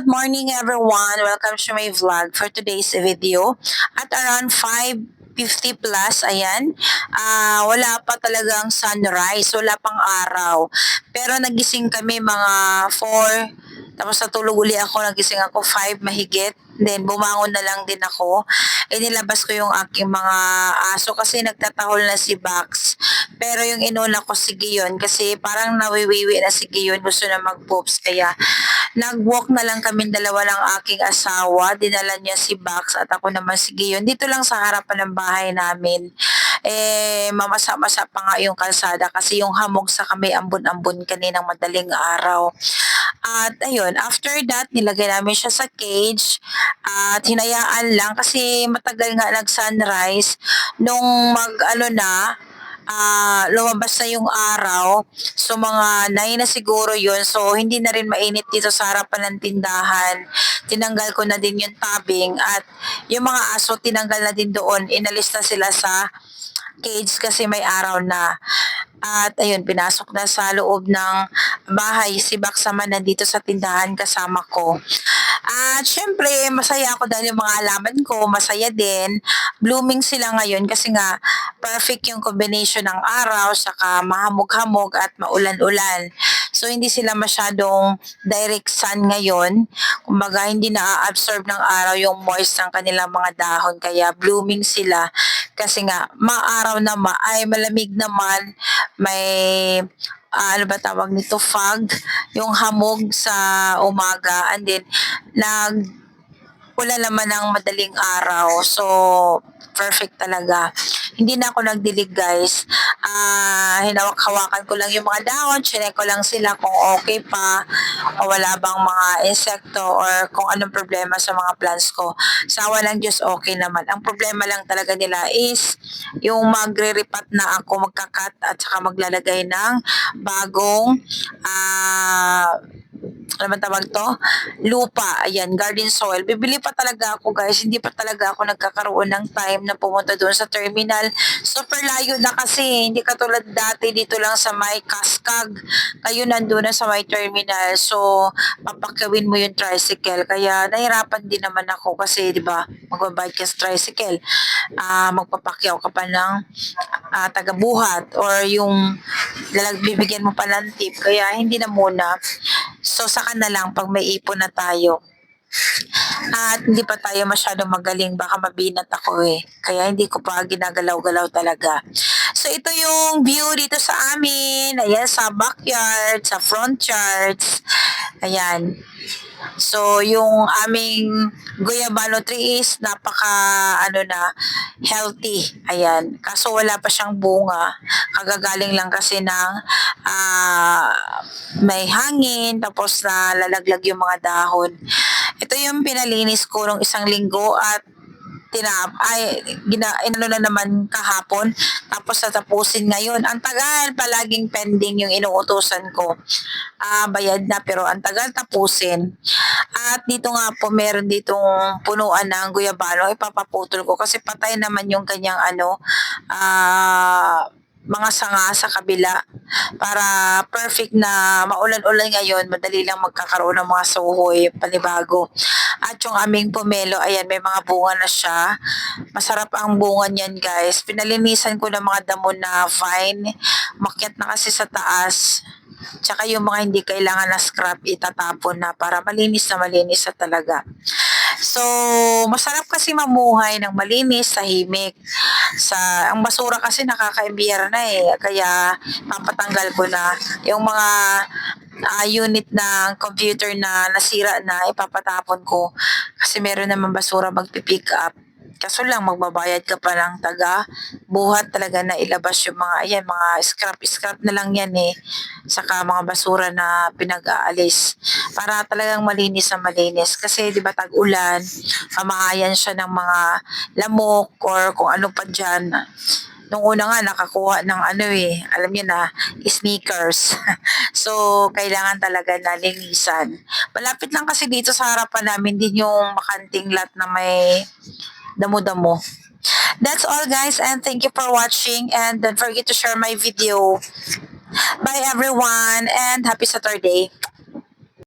good morning everyone. Welcome to my vlog for today's video. At around 5.50 plus, ayan, ah wala pa talagang sunrise, wala pang araw. Pero nagising kami mga 4, tapos natulog uli ako, nagising ako 5 mahigit. Then, bumangon na lang din ako. Inilabas ko yung aking mga aso kasi nagtatahol na si Bax. Pero yung inuna ko si Gion kasi parang nawiwiwi na si Gion. Gusto na mag-poops. Kaya, nag-walk na lang kami dalawa ng aking asawa. Dinala niya si Bax at ako naman si Gion. Dito lang sa harapan ng bahay namin. Eh, mamasa-masa pa nga yung kalsada kasi yung hamog sa kami ambon-ambon kaninang madaling araw. At ayun, after that, nilagay namin siya sa cage at hinayaan lang kasi matagal nga nag-sunrise nung mag ano na, ah lumabas na yung araw. So mga 9 na siguro yun. So hindi na rin mainit dito sa harapan ng tindahan. Tinanggal ko na din yung tabing at yung mga aso tinanggal na din doon. Inalis na sila sa cage kasi may araw na. At ayun, pinasok na sa loob ng bahay si Baksama nandito sa tindahan kasama ko. At syempre, masaya ako dahil yung mga alaman ko, masaya din. Blooming sila ngayon kasi nga perfect yung combination ng araw, saka mahamog-hamog at maulan-ulan. So, hindi sila masyadong direct sun ngayon. Kumbaga, hindi na-absorb ng araw yung moist ng kanilang mga dahon. Kaya, blooming sila. Kasi nga, maaraw na ma ay malamig naman. May ah, ano ba tawag nito, fog, yung hamog sa umaga, and then, nag, wala naman ng madaling araw. So, perfect talaga. Hindi na ako nagdilig, guys. Ah, hinawak-hawakan ko lang yung mga dahon, chinek ko lang sila kung okay pa, o wala bang mga insekto, or kung anong problema sa mga plants ko. Sawa lang Diyos, okay naman. Ang problema lang talaga nila is yung magre-repat na ako, magkakat at saka maglalagay ng bagong ah ano man tawag to? Lupa. Ayan, garden soil. Bibili pa talaga ako guys. Hindi pa talaga ako nagkakaroon ng time na pumunta doon sa terminal. Super layo na kasi. Hindi katulad dati dito lang sa may Kaskag. Kayo nandun na sa may terminal. So, papakyawin mo yung tricycle. Kaya nahirapan din naman ako kasi, di ba, magbabayad ka sa tricycle. Ah, magpapakyaw ka pa ng ah, tagabuhat or yung lalag bibigyan mo pa ng tip. Kaya hindi na muna. So, saka na lang pag may ipon na tayo. At hindi pa tayo masyadong magaling, baka mabinat ako eh. Kaya hindi ko pa ginagalaw-galaw talaga. So ito yung view dito sa amin. Ayan, sa backyard, sa front yards. Ayan. So, yung aming guyabano tree is napaka, ano na, healthy. Ayan. Kaso wala pa siyang bunga. Kagagaling lang kasi ng ah, may hangin, tapos na lalaglag yung mga dahon. Ito yung pinalinis ko nung isang linggo at tinap ay gina inano na naman kahapon. Tapos tatapusin ngayon. Ang tagal palaging pending yung inuutosan ko. Ah bayad na pero ang tagal tapusin. At dito nga po meron ditong punuan ng guyabano ipapaputol ko kasi patay naman yung kanyang ano ah mga sanga sa kabila. Para perfect na maulan-ulan ngayon, madali lang magkakaroon ng mga suhoy, panibago. At yung aming pomelo, ayan, may mga bunga na siya. Masarap ang bunga niyan, guys. Pinalinisan ko ng mga damo na fine. Makyat na kasi sa taas. Tsaka yung mga hindi kailangan na scrap, itatapon na para malinis na malinis na talaga. So, masarap kasi mamuhay ng malinis, tahimik. Sa, ang basura kasi nakaka-imbiyar na eh. Kaya, papatanggal ko na. Yung mga ah, unit ng computer na nasira na, ipapatapon ko. Kasi meron naman basura magpipick up. Kaso lang, magbabayad ka pa ng taga buhat talaga na ilabas yung mga, ayan, mga scrap-scrap na lang yan eh. Saka mga basura na pinag-aalis. Para talagang malinis na malinis. Kasi, di ba, tag-ulan, kamahayan siya ng mga lamok or kung ano pa dyan. Nung una nga, nakakuha ng ano eh, alam niyo na, sneakers. so, kailangan talaga na linisan. Malapit lang kasi dito sa harapan namin din yung makanting lot na may damo-damo. That's all guys and thank you for watching and don't forget to share my video. Bye everyone and happy Saturday.